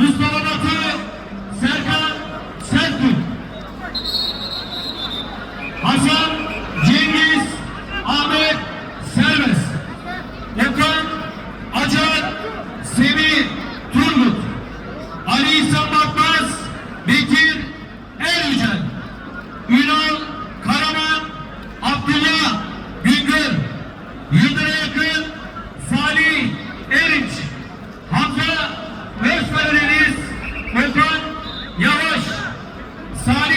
Mustafa Batı, Serkan Sertun, Hasan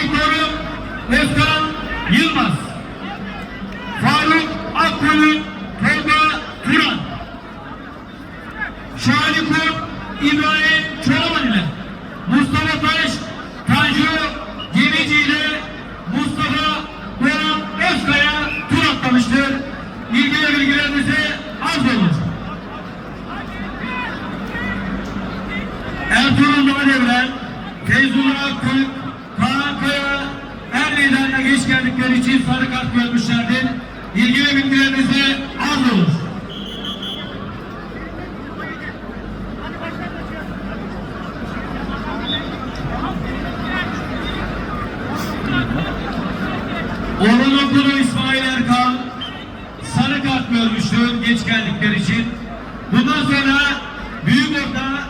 Torun, Özkan Yılmaz, Faruk Akgül'ün Tolga Turan, Şahane İbrahim Çolaman ile Mustafa Taş, Tanju Gemici ile Mustafa Doğan Özkaya tur atlamıştır. İlgi ve bilgilerinize arz olur. Erzurum'da devren Feyzullah Akgül, geç geldikleri için sarı kart görmüşlerdir. İlgi ve bilgilerinize arz olur. Onun okulu İsmail Erkan sarı kart görmüştü geç geldikleri için. Bundan sonra büyük orta,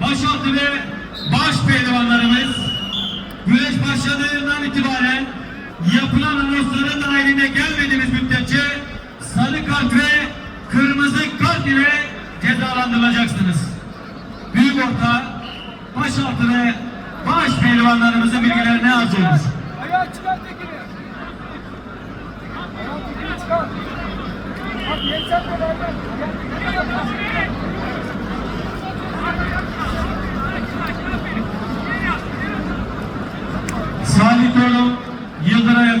başaltı ve baş pehlivanlarımız yapılan anonsların dahiline gelmediğimiz müddetçe sarı kart ve kırmızı kart ile cezalandırılacaksınız. Büyük orta, başaltı ve baş pehlivanlarımızın bilgilerini alacağız.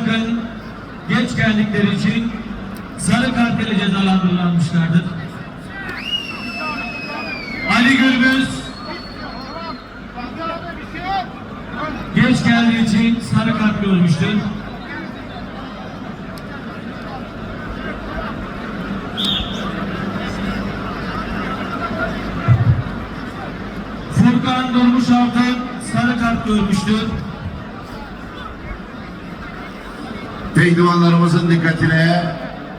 Yakın geç geldikleri için sarı kart ile cezalandırılmışlardır. Ali Gürbüz geç geldiği için sarı kart görmüştür. Furkan Durmuş Altın sarı kart görmüştür. Pehlivanlarımızın dikkatine,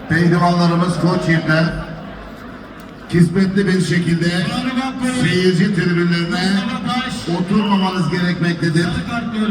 pehlivanlarımız koç yiğitler, kismetli bir şekilde seyirci tribünlerine oturmamanız gerekmektedir.